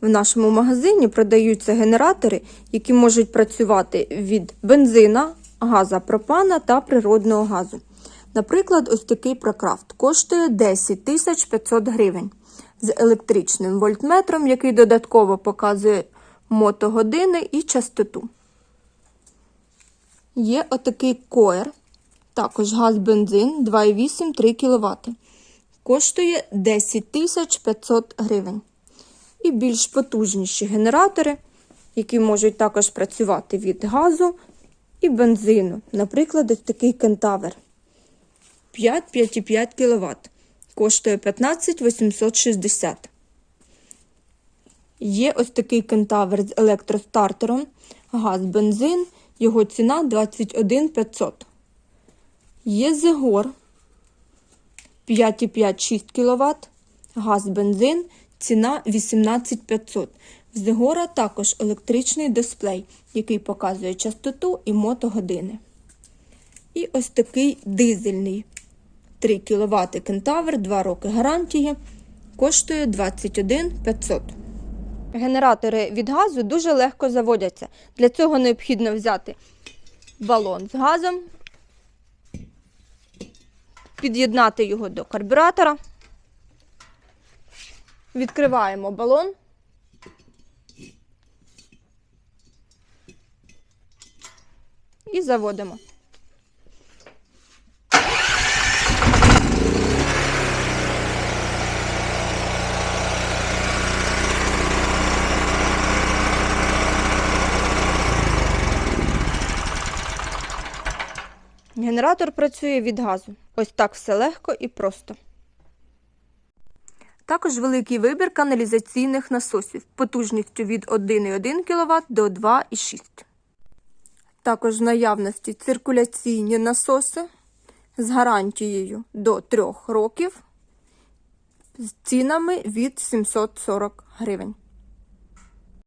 В нашому магазині продаються генератори, які можуть працювати від бензина, газа пропана та природного газу. Наприклад, ось такий прокрафт коштує 10 тисяч 500 гривень з електричним вольтметром, який додатково показує мотогодини і частоту. Є отакий коер, також газ-бензин 2,8-3 кВт. Коштує 10 500 гривень. І більш потужніші генератори, які можуть також працювати від газу і бензину. Наприклад, ось такий кентавр 5-5,5 кВт. Коштує 15 860. Є ось такий кентавр з електростартером, газ, бензин, його ціна 21 500. Є Зегор 5,5-6 кВт, газ, бензин, ціна 18 500. В Зегора також електричний дисплей, який показує частоту і мотогодини. І ось такий дизельний 3 кВт кентавр, 2 роки гарантії, коштує 21 500. Генератори від газу дуже легко заводяться. Для цього необхідно взяти балон з газом, під'єднати його до карбюратора. Відкриваємо балон. І заводимо. Генератор працює від газу. Ось так все легко і просто. Також великий вибір каналізаційних насосів потужністю від 1,1 кВт до 2,6 Також в наявності циркуляційні насоси з гарантією до 3 років з цінами від 740 гривень.